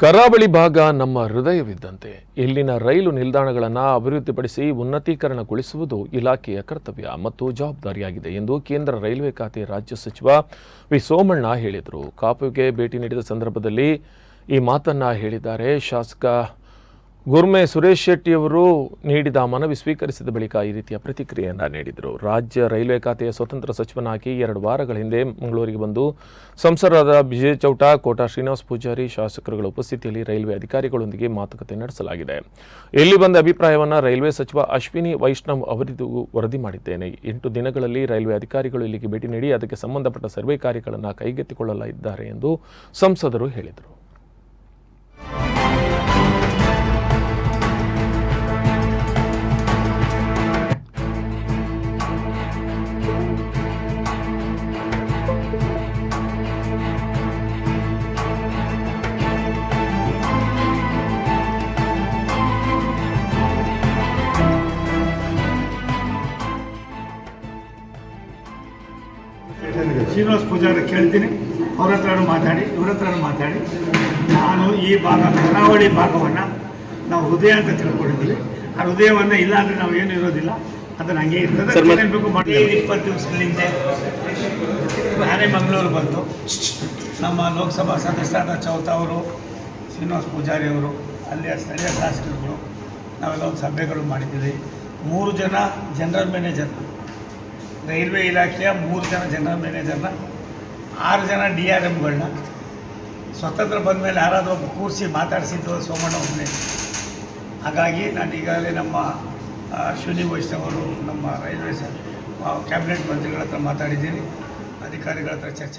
ಕರಾವಳಿ ಭಾಗ ನಮ್ಮ ಹೃದಯವಿದ್ದಂತೆ. ಇಲ್ಲಿನ ರೈಲು ನಿಲ್ದಾಣಗಳನ್ನು ಅಭಿವೃದ್ಧಿಪಡಿಸಿ ಉನ್ನತೀಕರಣಗೊಳಿಸುವುದು ಇಲಾಖೆಯ ಕರ್ತವ್ಯ ಮತ್ತು ಜವಾಬ್ದಾರಿಯಾಗಿದೆ ಎಂದು ಕೇಂದ್ರ ರೈಲ್ವೆ ಖಾತೆ ರಾಜ್ಯ ಸಚಿವ ವಿ. ಸೋಮಣ್ಣ ಹೇಳಿದರು. ಕಾಪುಗೆ ಭೇಟಿ ನೀಡಿದ ಸಂದರ್ಭದಲ್ಲಿ ಈ ಮಾತನ್ನ ಹೇಳಿದ್ದಾರೆ ಶಾಸಕ ಗುರ್ಮೆ ಸುರೇಶ್ ಶೆಟ್ಟಿಯವರು ನೀಡಿದ ಮನವಿ ಸ್ವೀಕರಿಸಿದ ಬಳಿಕ ಈ ರೀತಿಯ ಪ್ರತಿಕ್ರಿಯೆಯನ್ನು ನೀಡಿದರು. ರಾಜ್ಯ ರೈಲ್ವೆ ಖಾತೆಯ ಸ್ವತಂತ್ರ ಸಚಿವನಾಗಿ ಎರಡು ವಾರಗಳ ಹಿಂದೆ ಮಂಗಳೂರಿಗೆ ಬಂದು ಸಂಸದರಾದ ವಿಜಯ್ ಚೌಟ, ಕೋಟಾ ಶ್ರೀನಿವಾಸ್ ಪೂಜಾರಿ, ಶಾಸಕರುಗಳ ಉಪಸ್ಥಿತಿಯಲ್ಲಿ ರೈಲ್ವೆ ಅಧಿಕಾರಿಗಳೊಂದಿಗೆ ಮಾತುಕತೆ ನಡೆಸಲಾಗಿದೆ. ಇಲ್ಲಿ ಬಂದ ಅಭಿಪ್ರಾಯವನ್ನು ರೈಲ್ವೆ ಸಚಿವ ಅಶ್ವಿನಿ ವೈಷ್ಣವ್ ಅವರಿಗೂ ವರದಿ ಮಾಡಿದ್ದೇನೆ. ಎಂಟು ದಿನಗಳಲ್ಲಿ ರೈಲ್ವೆ ಅಧಿಕಾರಿಗಳು ಇಲ್ಲಿಗೆ ಭೇಟಿ ನೀಡಿ ಅದಕ್ಕೆ ಸಂಬಂಧಪಟ್ಟ ಸರ್ವೆ ಕಾರ್ಯಗಳನ್ನು ಕೈಗೆತ್ತಿಕೊಳ್ಳಲಿದ್ದಾರೆ ಎಂದು ಸಂಸದರು ಹೇಳಿದರು. ಶ್ರೀನಿವಾಸ್ ಪೂಜಾರಿ ಕೇಳ್ತೀನಿ. ಅವ್ರ ಹತ್ರನೂ ಮಾತಾಡಿ ಇವ್ರ ಹತ್ರನೂ ಮಾತಾಡಿ. ನಾನು ಈ ಭಾಗ ಕರಾವಳಿ ಭಾಗವನ್ನು ನಾವು ಹೃದಯ ಅಂತ ತಿಳ್ಕೊಂಡಿದ್ದೀವಿ ಆ ಹೃದಯವನ್ನು ಇಲ್ಲ ಅಂದರೆ ನಾವು ಏನು ಇರೋದಿಲ್ಲ. ಅದನ್ನು ಹಂಗೆ ಇರ್ತದೆ. ಏನೇನ್ ಬೇಕು ಮಾಡಿ ಇಪ್ಪತ್ತು ದಿವಸದ ಹಿಂದೆ ನಾನೇ ಮಂಗಳೂರು ಬಂತು. ನಮ್ಮ ಲೋಕಸಭಾ ಸದಸ್ಯರಾದ ಚೌತ ಅವರು ಶ್ರೀನಿವಾಸ್ ಪೂಜಾರಿ ಅವರು ಅಲ್ಲಿಯ ಸ್ಥಳೀಯ ಶಾಸಕರುಗಳು ನಾವೆಲ್ಲ ಒಂದು ಸಭೆಗಳು ಮಾಡಿದ್ದೀವಿ. ಮೂರು ಜನ ಜನರಲ್ ಮ್ಯಾನೇಜರ್. ರೈಲ್ವೆ ಇಲಾಖೆಯ ಮೂರು ಜನ ಜನರಲ್ ಮ್ಯಾನೇಜರ್ನ ಆರು ಜನ ಡಿ ಆರ್ ಎಮ್ಗಳನ್ನ. ಸ್ವತಂತ್ರ ಬಂದ ಮೇಲೆ ಯಾರಾದರೂ ಒಬ್ಬ ಕೂರಿಸಿ ಮಾತಾಡಿಸಿದ್ದು ಸೋಮಣ್ಣ ಒಬ್ಬನೇ ಹಾಗಾಗಿ ನಾನು ಈಗಾಗಲೇ ನಮ್ಮ ಆ, ಅಶ್ವಿನಿ ವೈಷ್ಣವ್ ಅವರು ನಮ್ಮ ರೈಲ್ವೆ ಕ್ಯಾಬಿನೆಟ್ ಮಂತ್ರಿಗಳ ಹತ್ರ ಮಾತಾಡಿದ್ದೀನಿ. ಅಧಿಕಾರಿಗಳ ಹತ್ರ ಚರ್ಚೆ